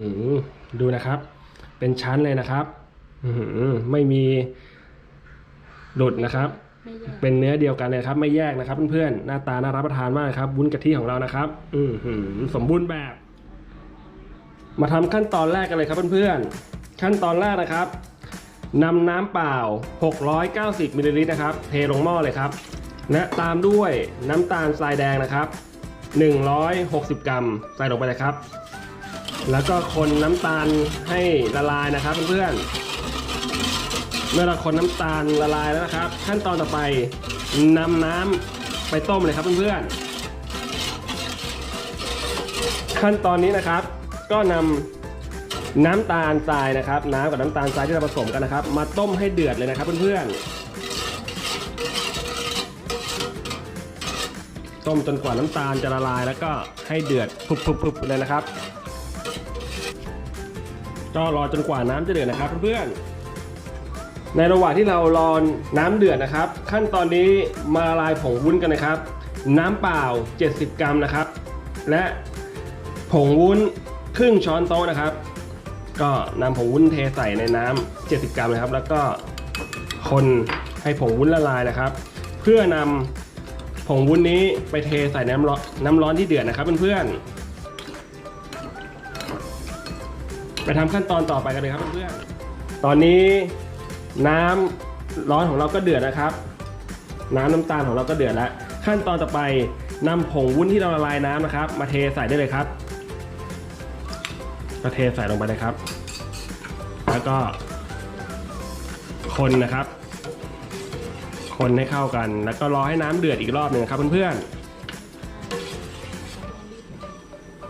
อืมดูนะครับ เป็นชั้นเลยนะครับ อืมไม่มีหลุดนะครับไม่แยกเป็นเนื้อเดียวกันเลยครับ ไม่แยกนะครับเพื่อนๆหน้าตาน่ารับประทานมากครับวุ้นกะทิของเรานะครับ อือหือสมบูรณ์แบบ มาทำขั้นตอนแรกกันเลยครับเพื่อนๆขั้นตอนแรกนะครับนำน้ำเปล่า 690มิลลิลิตรนะครับ เทลงหม้อเลยครับ และตามด้วยน้ำตาลทรายแดงนะครับ 160 กรัม ใส่ลงไปเลยครับ แล้วก็คนน้ำตาลให้ละลายนะครับเพื่อนๆเมื่อเราคนน้ำตาลละลายแล้วนะครับ ขั้นตอนต่อไปนำน้ำไปต้มเลยครับเพื่อนๆขั้นตอนนี้นะครับ ก็นำน้ำตาลทรายนะครับ น้ำกับน้ำตาลทรายที่เราผสมกันนะครับ มาต้มให้เดือดเลยนะครับเพื่อนๆต้มจนกว่าน้ำตาลจะละลายแล้วก็ให้เดือดพุบๆๆเลยนะครับ ก็รอจนกว่าน้ำจะเดือดนะครับเพื่อนๆในระหว่างที่เรารอน้ำเดือดนะครับ ขั้นตอนนี้มาลายผงวุ้นกันนะครับ น้ำเปล่า 70 กรัมนะครับ และผงวุ้นครึ่งช้อนโต๊ะนะครับ ก็นำผงวุ้นเทใส่ในน้ำ70 กรัมนะครับ แล้วก็คนให้ผงวุ้นละลายนะครับ เพื่อนำผงวุ้นนี้ไปเทใส่น้ำร้อนน้ำร้อนที่เดือดนะครับเพื่อนๆ ไปทำขั้นตอนต่อไปกันเลยครับเพื่อนๆตอนนี้น้ำร้อนของเราก็เดือดนะครับ น้ำน้ำตาลของเราก็เดือดแล้ว ขั้นตอนต่อไปนำผงวุ้นที่เราละลายน้ำนะครับ มาเทใส่ได้เลยครับก็เทใส่ลงไปเลยครับ แล้วก็ คนนะครับ คนให้เข้ากัน แล้วก็รอให้น้ำเดือดอีกรอบหนึ่งครับเพื่อนๆ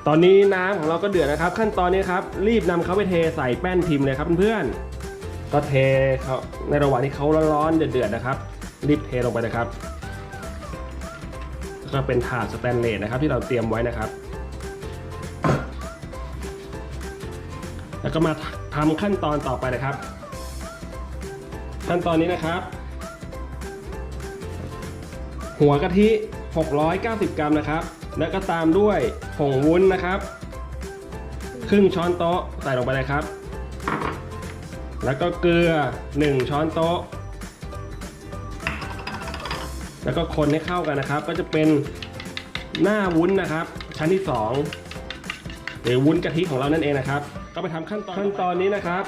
ตอนนี้น้ำของเราก็เดือดนะครับ ขั้นตอนนี้ครับ รีบนำเขาไปเทใส่แป้นพิมพ์เลยครับเพื่อนๆก็เทเขาในระหว่างที่เขาร้อนๆเดือดๆนะครับ รีบเทลงไปนะครับก็เป็นถาดสแตนเลสนะครับ ที่เราเตรียมไว้นะครับ แล้วก็มาทำขั้นตอนต่อไปนะครับ ขั้นตอนนี้นะครับ หัวกะทิ 690 กรัมนะครับ แล้วก็ตามด้วยผงวุ้นนะครับ ครึ่งช้อนโต๊ะใส่ลงไปเลยครับ แล้วก็เกลือ 1 ช้อนโต๊ะ แล้วก็คนให้เข้ากันนะครับ ก็จะเป็นหน้าวุ้นนะครับ ชั้นที่ 2 หรือวุ้นกะทิของเรานั่นเองนะครับ ก็ไปทำขั้นตอนขั้นตอนนี้นะครับ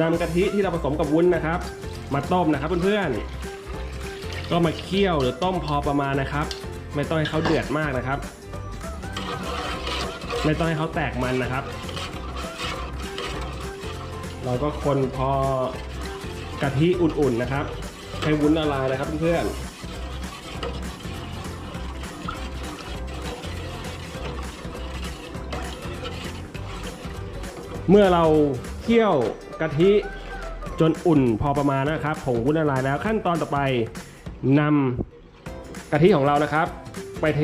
นำกะทิที่เราผสมกับวุ้นนะครับ มาต้มนะครับเพื่อนๆก็มาเคี่ยวหรือต้มพอประมาณนะครับ ไม่ต้องให้เขาเดือดมากนะครับ ไม่ต้องให้เขาแตกมันนะครับ เราก็คนพอกะทิอุ่นๆนะครับ ให้วุ้นละลายนะครับเพื่อนๆเมื่อเราเคี่ยวกะทิจนอุ่นพอประมาณนะครับผงวุ้นละลายแล้วขั้นตอนต่อไปนำกะทิของเรานะครับ ไปเท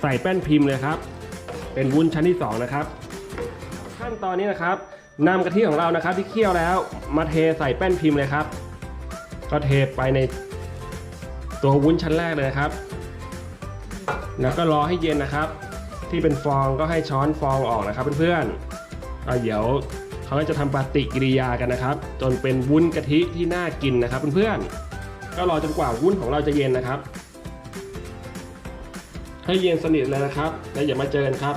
ใส่แป้นพิมพ์เลยครับ เป็นวุ้นชั้นที่สองนะครับ ขั้นตอนนี้นะครับนำกะทิของเรานะครับที่เคี่ยวแล้วมาเทใส่แป้นพิมพ์เลยครับ ก็เทไปในตัววุ้นชั้นแรกเลยครับ แล้วก็รอให้เย็นนะครับ ที่เป็นฟองก็ให้ช้อนฟองออกนะครับเพื่อนๆก็เดี๋ยวเขาจะทำปฏิกิริยากันนะครับ จนเป็นวุ้นกะทิที่น่ากินนะครับเพื่อนๆก็รอจนกว่าวุ้นของเราจะเย็นนะครับ ให้เย็นสนิทเลยนะครับ แล้วอย่ามาเจอกันครับ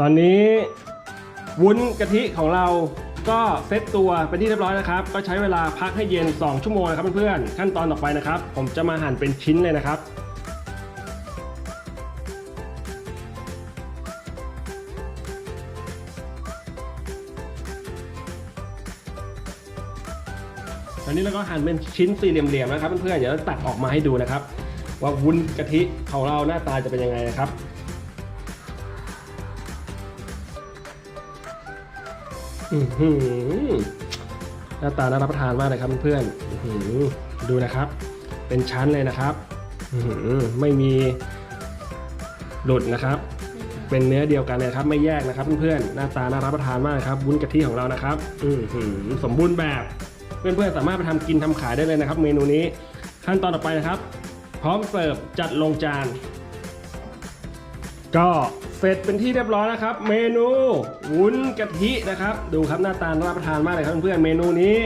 ตอนนี้วุ้นกะทิของเราก็เซตตัวเป็นที่เรียบร้อยนะครับ ก็ใช้เวลาพักให้เย็น 2 ชั่วโมงนะครับเพื่อนๆขั้นตอนต่อไปนะครับ ผมจะมาหั่นเป็นชิ้นเลยนะครับตอนนี้เราก็หั่นเป็นชิ้นสี่เหลี่ยมๆนะครับเพื่อนๆเดี๋ยวเราตัดออกมาให้ดูนะครับ ว่าวุ้นกะทิของเราหน้าตาจะเป็นยังไงนะครับอือหือหน้าตาน่ารับประทานมากเลยครับเพื่อนๆอื้อหือดูนะครับ เป็นชั้นเลยนะครับไม่มีหลุดนะครับ เป็นเนื้อเดียวกันเลยครับ ไม่แยกนะครับเพื่อนๆหน้าตาน่ารับประทานมากครับวุ้นกะทิของเรานะครับอือหือสมบูรณ์แบบ เพื่อนๆสามารถไปทำกินทำขายได้เลยนะครับ เมนูนี้ขั้นตอนต่อไปนะครับ พร้อมเสิร์ฟจัดลงจาน ก็เสร็จเป็นที่เรียบร้อยนะครับ เมนูวุ้นกะทินะครับ ดูครับหน้าตาน่ารับประทานมากเลยครับเพื่อนๆเมนูนี้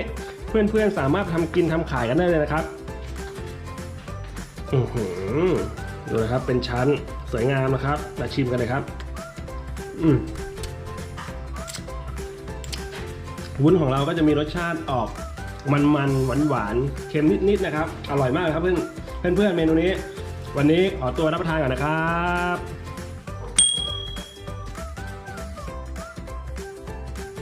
เพื่อนๆสามารถทำกินทำขายกันได้เลยนะครับอือหือดูนะครับเป็นชั้นสวยงามนะครับมาชิมกันเลยครับ อืมวุ้นของเราก็จะมีรสชาติออกมันๆหวานๆเค็มนิดๆนะครับ อร่อยมากเลยครับเพื่อน เพื่อนๆเมนูนี้ วันนี้ขอตัวรับประทานก่อนนะครับ